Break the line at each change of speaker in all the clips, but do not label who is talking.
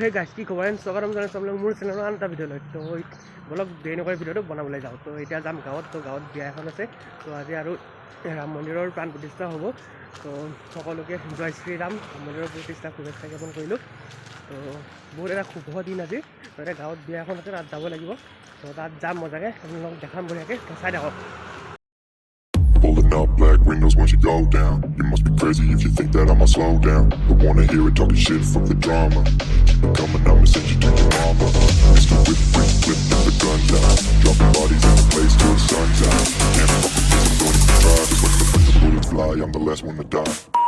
সেই গাছ কি খবৰ? ইনষ্টাগ্ৰাম চেনেল চাবলৈ মোৰ চেনেলৰ আন এটা ভিডিঅ' লৈ। তো বলক দেৰি নকৰি ভিডিঅ'টো বনাবলৈ যাওঁ। তো এতিয়া যাম গাঁৱত তো গাঁৱত বিয়া এখন আছে। তো আজি আৰু ৰাম মন্দিৰৰ প্ৰাণ প্ৰতিষ্ঠা হ'ব। তো সকলোকে জয় শ্ৰীৰাম। ৰাম মন্দিৰৰ প্ৰতিষ্ঠা শুভেচ্ছা জ্ঞাপন কৰিলোঁ। তো বহুত এটা শুভ দিন আজি। তো এতিয়া গাঁৱত বিয়া এখন আছে তাত যাব লাগিব। তো তাত যাম মজাকৈ। আপোনালোকক দেখাম বঢ়িয়াকৈ। চাই থাকক।
Windows once you go down. You must be crazy if you think that I'ma slow down. Don't wanna hear it talking shit, fuck the drama. Keep it coming, I'ma send you to your mama. Mr. Whip, whip, whip, get the guns out. Dropping bodies in the place till the sun's out. Can't fuck with this, I'm going to try. Just the, the bullets fly, I'm the last one to die.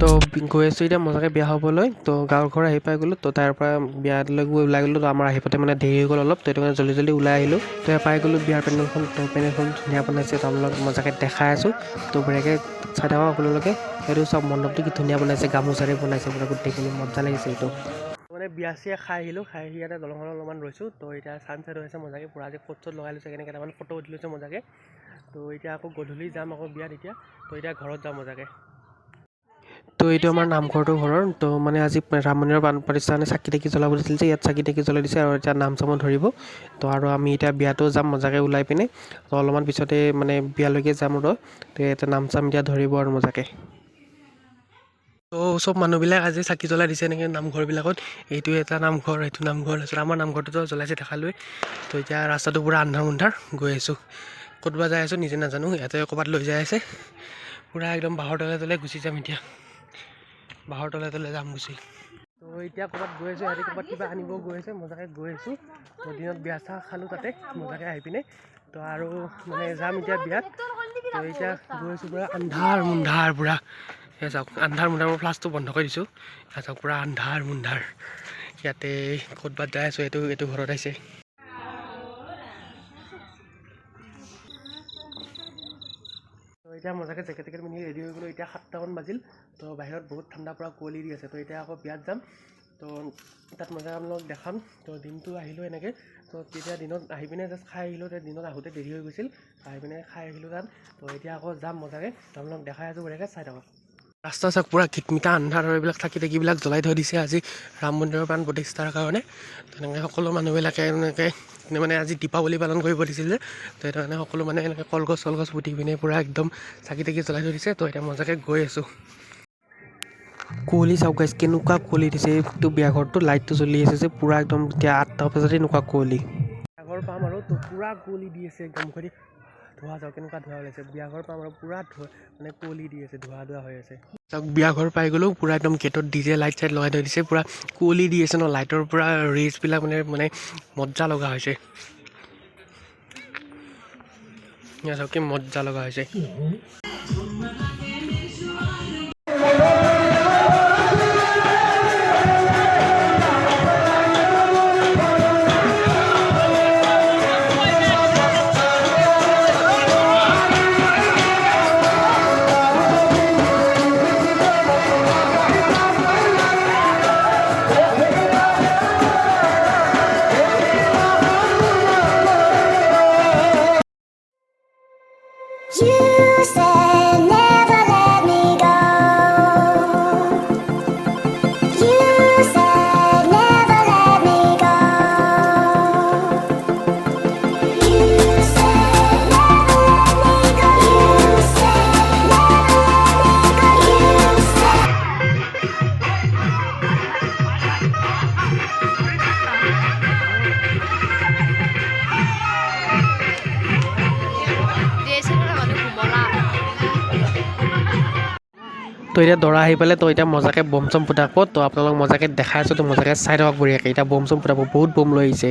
তো গৈ আছোঁ এতিয়া, মজাকৈ বিয়া হ'বলৈ। তো গাঁৱৰ ঘৰ আহি পাই গ'লোঁ, তো তাৰ পৰা বিয়ালৈ গৈ ওলাই গ'লোঁ, তো আমাৰ আহি পাওঁতে মানে দেৰি হৈ গ'ল অলপ, তো সেইটো কাৰণে জল্দি জল্দি ওলাই আহিলোঁ। তো পাই গ'লোঁ বিয়াৰ পেণ্ডেলখন, তো পেণ্ডেলখন ধুনীয়া বনাইছে, তো আপোনালোকক মজাকৈ দেখাই আছোঁ। তো বঢ়িয়াকৈ চাই থাকক আপোনালোকে, সেইটো চব মণ্ডপটো কি ধুনীয়া বনাইছে, গামোচাৰে বনাইছে, পুৰা গোটেইখিনি মজা লাগিছে এইটো মানে বিয়া চিয়া খাই আহিলোঁ, খাই আহি ইয়াতে দলংখনত অলপমান ৰৈছোঁ, তো এতিয়া চানছেট হৈছে মজাকৈ, পূৰা আজি ক'ট চট লগাই লৈছে কেনেকৈ কেইটামান ফটো উঠি লৈছে মজাকৈ। তো এতিয়া আকৌ গধূলি যাম আকৌ বিয়াত এতিয়া, তো এতিয়া ঘৰত যাম মজাকৈ। তো এইটো আমাৰ নামঘৰটো ঘৰৰ তো মানে আজি ৰাম মন্দিৰৰ প্ৰাণ প্ৰতিষ্ঠানে চাকি তাকি জ্বলাব দিছিল যে ইয়াত চাকি তাকি জ্বলাই দিছে আৰু এতিয়া নাম চামো ধৰিব। তো আৰু আমি এতিয়া বিয়াতো যাম মজাকৈ ওলাই পিনে। তো অলপমান পিছতে মানে বিয়ালৈকে যাম আৰু। তো ইয়াতে নাম চাম এতিয়া ধৰিব আৰু মজাকৈ। তো চব মানুহবিলাক আজি চাকি জ্বলাই দিছে এনেকৈ নামঘৰবিলাকত। এইটো এটা নামঘৰ এইটো নামঘৰ তাৰপিছত আমাৰ নামঘৰটোতো জ্বলাইছে দেখালোৱে তো এতিয়া ৰাস্তাটো পূৰা আন্ধাৰ মুন্ধাৰ গৈ আছোঁ। ক'ত বা যাই আছোঁ নিজে নাজানো ইয়াতে ক'ৰবাত লৈ যাই আছে। পূৰা একদম বাঁহৰ তলে তলে গুচি যাম এতিয়া। বাঁহৰ তলে তলে যাম গুচি। তো এতিয়া ক'ৰবাত গৈ আছোঁ সিহঁতি ক'ৰবাত কিবা আনিব গৈ আছে মজাকৈ গৈ আছোঁ। দিনত বিয়া চাহ খালোঁ তাতে মজাকৈ আহি পিনে। তো আৰু মানে যাম এতিয়া বিয়াত তো এতিয়া গৈ আছোঁ পূৰা আন্ধাৰ মুন্ধাৰ পূৰা। এয়া চাওক আন্ধাৰ মুন্ধাৰ মই ফ্লাছটো বন্ধ কৰি দিছোঁ। এয়া চাওক পূৰা আন্ধাৰ মুন্ধাৰ। ইয়াতে ক'ৰবাত যাই আছোঁ এইটো এইটো ঘৰত আহিছে। এতিয়া মজাকৈ জেকেট জেকেট পিন্ধি ৰেডি হৈ গ'লোঁ, এতিয়া সাতটামান বাজিল, তো বাহিৰত বহুত ঠাণ্ডা পৰা কুঁৱলী দি আছে, তো এতিয়া আকৌ বিয়াত যাম। তো তাত মজা আপোনালোকক দেখাম, তো দিনটো আহিলোঁ এনেকৈ। তো তেতিয়া দিনত আহি পিনে জাষ্ট খাই আহিলোঁ তেতিয়া দিনত আহোঁতে দেৰি হৈ গৈছিল, আহি পিনে খাই আহিলোঁ তাত, তো এতিয়া আকৌ যাম মজাকৈ আপোনালোকক দেখাই আছোঁ বঢ়িয়াকৈ, চাই থাকক। ৰাস্তা চাওক পূৰা কিটমিটা আন্ধাৰ এইবিলাক থাকি থাকিবিলাক জ্বলাই থৈ দিছে আজি ৰাম মন্দিৰৰ প্ৰাণ প্ৰতিষ্ঠাৰ কাৰণে। তেনেকৈ সকলো মানুহবিলাকে এনেকৈ মানে আজি দীপাৱলী পালন কৰিব দিছিল তো সেইটো কাৰণে সকলো মানে এনেকৈ কলগছ চলগছ পুতি পিনে পূৰা একদম চাকি তাকি জ্বলাই থৈ দিছে। তো এতিয়া মজাকৈ গৈ আছোঁ। কুঁৱলী চাওক গাইছ কেনেকুৱা কুঁৱলী দিছে। এইটো বিয়াঘৰটো লাইটটো জ্বলি আছে যে, পূৰা একদম এতিয়া আঠটা বজাতে এনেকুৱা কুঁৱলী। বিয়াঘৰ পাম আৰু, তো পূৰা কুঁৱলী দি আছে একদম মুখেদি ধোঁৱা চাওক কেনেকুৱা ধোৱা ওলাইছে? বিয়াঘৰ পাম আমাৰ পূৰা ধোঁৱা মানে কুঁৱলি দি আছে ধোঁৱা ধোঁৱা হৈ আছে। চাওক বিয়াঘৰ পাই গ'লেও পূৰা একদম গেটত ডি জে লাইট চাইট লগাই থৈ দিছে, পূৰা কুঁৱলি দি আছে ন, লাইটৰ পূৰা ৰেজবিলাক মানে মানে মজ্জা লগা হৈছে। চাওক কি মজ্জা লগা হৈছে। তো এতিয়া দৰা আহি পেলাই তো এতিয়া মজাকৈ বম চম ফুটাব তো আপোনালোক মজাকৈ দেখাই আছোঁ, তো মজাকৈ চাই থাকক বঢ়িয়াকৈ। এতিয়া বম চম ফুটাব, বহুত বম লৈ আহিছে।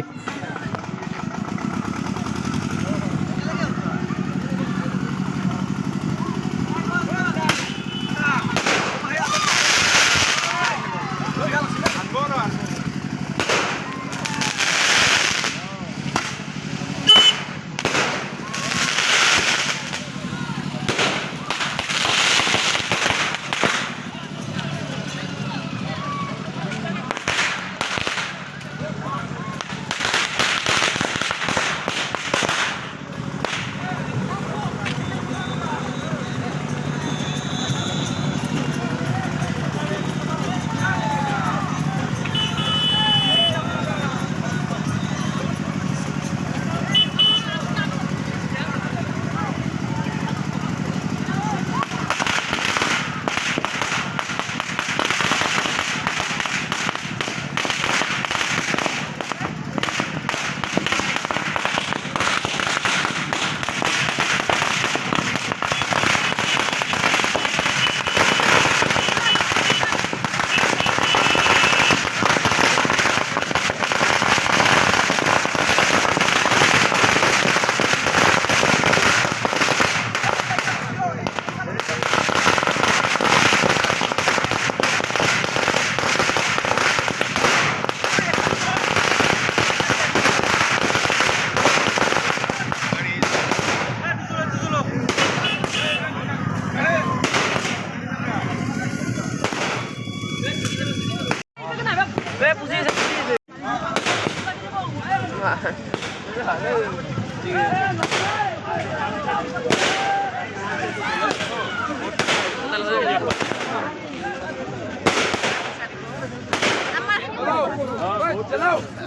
Hello.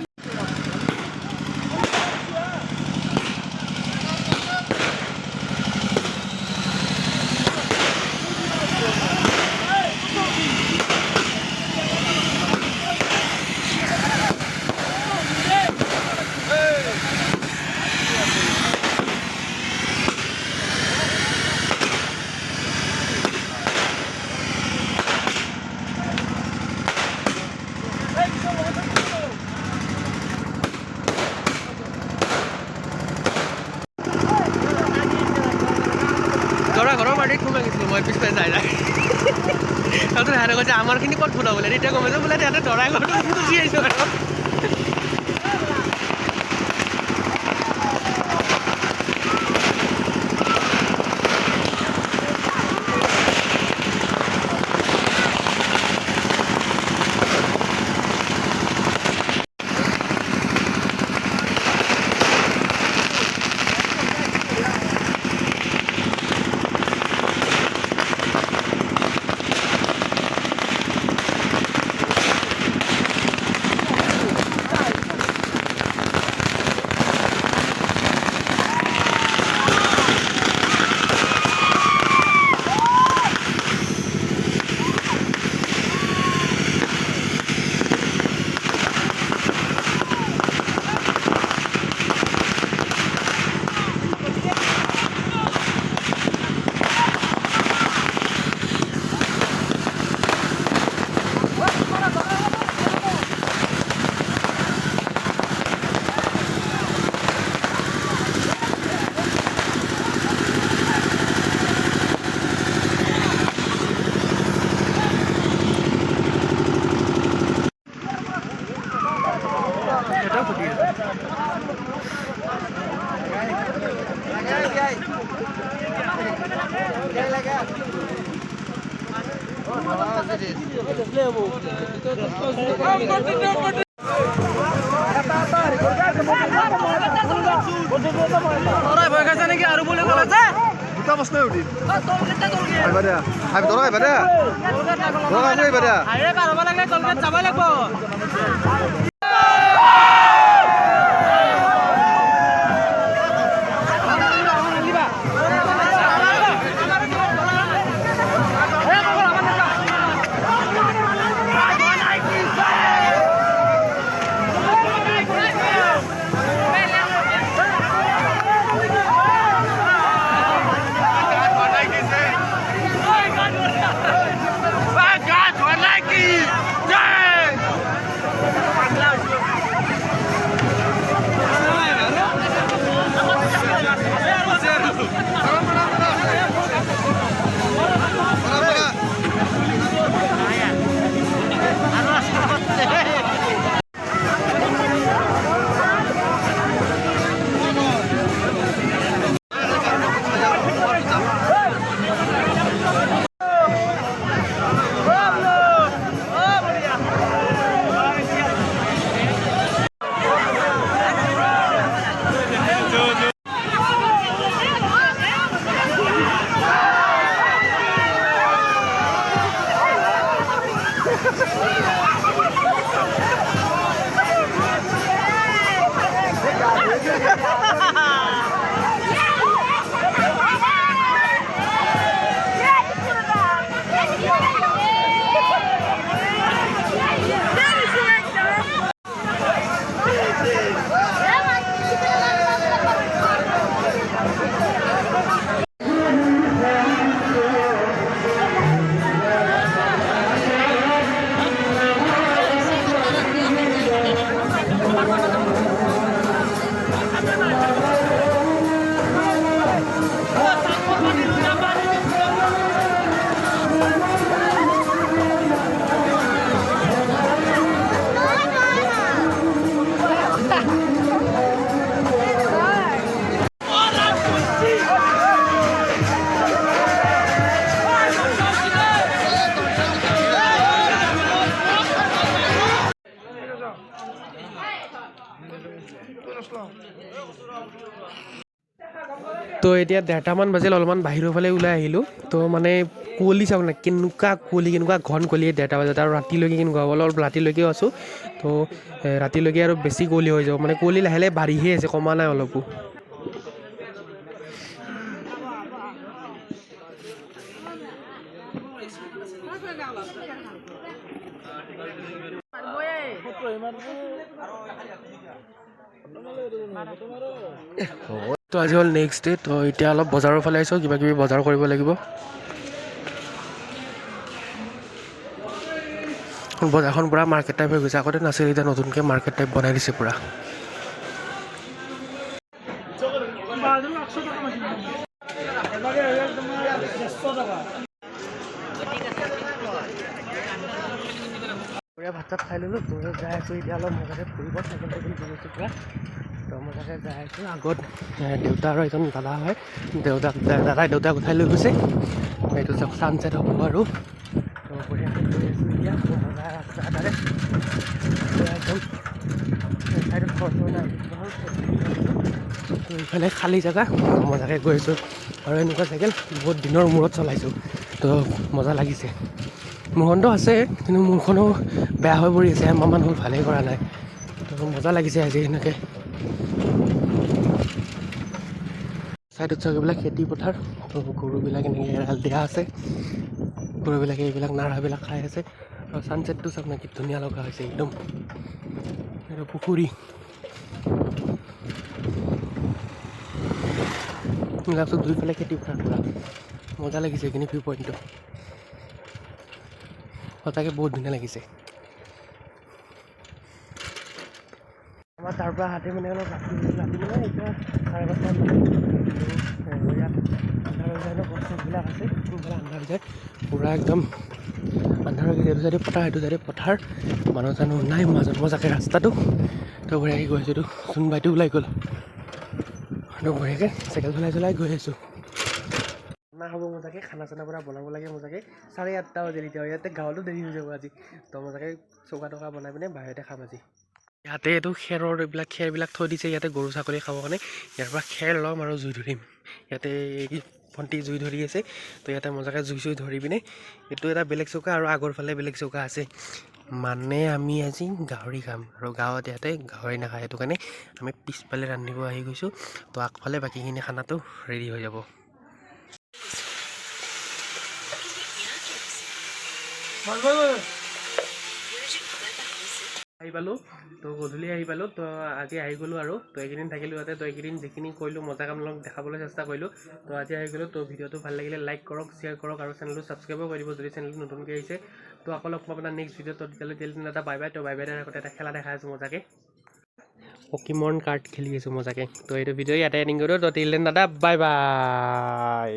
ভয় খাইছে নেকি আৰু বুলি ক'লে যে
দুটা বস্তুৱে উঠিম আহিবা দিয়া। আহিবা ধৰা আহিবা দিয়া। ধৰা আহিবা দিয়া।
হাইৰে লাগিলে কলকাত যাব লাগিব। তো এতিয়া ডেৰটামান বাজিল, অলপমান বাহিৰৰ ফালে ওলাই আহিলোঁ। তো মানে কুঁৱলী চাওক না, কেনেকুৱা কুঁৱলী, কেনেকুৱা ঘন কুঁৱলী ডেৰটা বজাত আৰু ৰাতিলৈকে কেনেকুৱা হ'ব, অলপ ৰাতিলৈকেও আছোঁ। তো ৰাতিলৈকে আৰু বেছি কুঁৱলী হৈ যাব। মানে কুঁৱলী লাহে লাহে বাঢ়িহে আছে, কমা নাই অলপো। তো আজি হ'ল নেক্সট ডে তো এতিয়া অলপ বজাৰৰ ফালে আহিছোঁ কিবা কিবি বজাৰ কৰিব লাগিব। বজাৰখন পূৰা মাৰ্কেট টাইপ হৈ গৈছে, আগতে নাছিল, এতিয়া নতুনকৈ মাৰ্কেট টাইপ বনাই দিছে পূৰা। ভাত চাত খাই ল'লোঁ যাই আছোঁ, এতিয়া অলপ মজাকৈ ফুৰিব চাইকেল চাইকেল গৈছোঁ পূৰা। তো মজাকৈ যাই আছোঁ। আগত দেউতা আৰু এজন দাদা হয়। দেউতাক দাদাই দেউতাক উঠাই লৈ গৈছে। এইটো চাওক ছানছেট হ'ব আৰু এইফালে খালী জেগা। মজাকৈ গৈ আছোঁ। আৰু এনেকুৱা চাইকেল বহুত দিনৰ মূৰত চলাইছোঁ। তো মজা লাগিছে। মোৰখনটো আছে কিন্তু মোৰখনো বেয়া হৈ পৰি আছে। এমাহমান হ'ল ভালেই কৰা নাই। তো মজা লাগিছে আজি এনেকৈ। ছাইডত চাওক এইবিলাক খেতি পথাৰ গৰুবিলাক এনেকৈ এৰাল দিয়া আছে। গৰুবিলাকে এইবিলাক নাৰাবিলাক খাই আছে। আৰু ছানছেটটো চাওক না ধুনীয়া লগা হৈছে একদম। এইটো পুখুৰী। চব দুইফালে খেতি পথাৰ পূৰা মজা লাগিছে এইখিনি ভিউ পইণ্টটো সঁচাকৈ বহুত ধুনীয়া লাগিছে। তাৰ পৰা হাতী মানে অলপ ৰাতি মানে এতিয়া চাৰে। আৰু ইয়াত আন্ধাৰ যায় আছে আন্ধাৰ হৈ যায় পূৰা একদম আন্ধাৰ হৈ গৈছে এইটো পথাৰ, এইটো চাইডে পথাৰ। মানুহ চানুহ নাই মাজত মজাকৈ ৰাস্তাটো। তো বঢ়িয়াকৈ গৈ আছোঁ, এইটো চোনবাইটো ওলাই গ'ল। তো বঢ়িয়াকৈ চাইকেল চলাই চলাই গৈ আছোঁ। খানা হ'ব মজাকৈ খানা চানা পূৰা বনাব লাগে মজাকৈ চাৰে আঠটা বাজিল এতিয়া। ইয়াতে গাঁৱতো দেৰি হৈ যাব আজি। তো মজাকৈ চৌকা টৌকা বনাই পিনে বাহিৰতে খাম আজি। ইয়াতে এইটো খেৰৰ এইবিলাক, খেৰবিলাক থৈ দিছে, ইয়াতে গৰু ছাগলী খাবৰ কাৰণে। ইয়াৰ পৰা খেৰ ল'ম আৰু জুই ধৰিম। ইয়াতে ভণ্টি জুই ধৰি আছে, তো ইয়াতে মজাকৈ জুই চুই ধৰি পিনে এইটো এটা বেলেগ চৌকা আৰু আগৰ ফালে বেলেগ চৌকা আছে। মানে আমি আজি গাহৰি খাম আৰু গাঁৱত ইয়াতে গাহৰি নাখায়, সেইটো কাৰণে আমি পিছফালে ৰান্ধিব আহি গৈছোঁ। তো আগফালে বাকীখিনি খানাটো ৰেডি হৈ যাব। আহি পালোঁ তো গধূলি আহি পালোঁ তো আজি আহি গ'লোঁ আৰু। তো এইকেইদিন থাকিলোঁ ইয়াতে, তো এইকেইদিন যিখিনি কৰিলোঁ, মজা কামবিলাক দেখাবলৈ চেষ্টা কৰিলোঁ। তো আজি আহি গ'লোঁ, তো ভিডিঅ'টো ভালো লাগিলে লাইক কৰক শ্বেয়াৰ কৰক আৰু চেনেলটো ছাবস্ক্ৰাইবো কৰি দিব যদি চেনেলটো নতুনকৈ আহিছে। তো আকৌ লগ পাম আপোনাৰ নেক্সট ভিডিঅ'ত তেতিয়ালৈ তেতিয়ালৈ এটা বাই বাই তো বাই বাই আগতে এটা খেলা দেখাই আছোঁ মজাকৈ। পকিমন কাৰ্ড খেলি আছোঁ মজাকৈ। তো এইটো ভিডিঅ' ইয়াতে এণ্ডিং কৰোঁ, তো তিল দাদা বাই বাই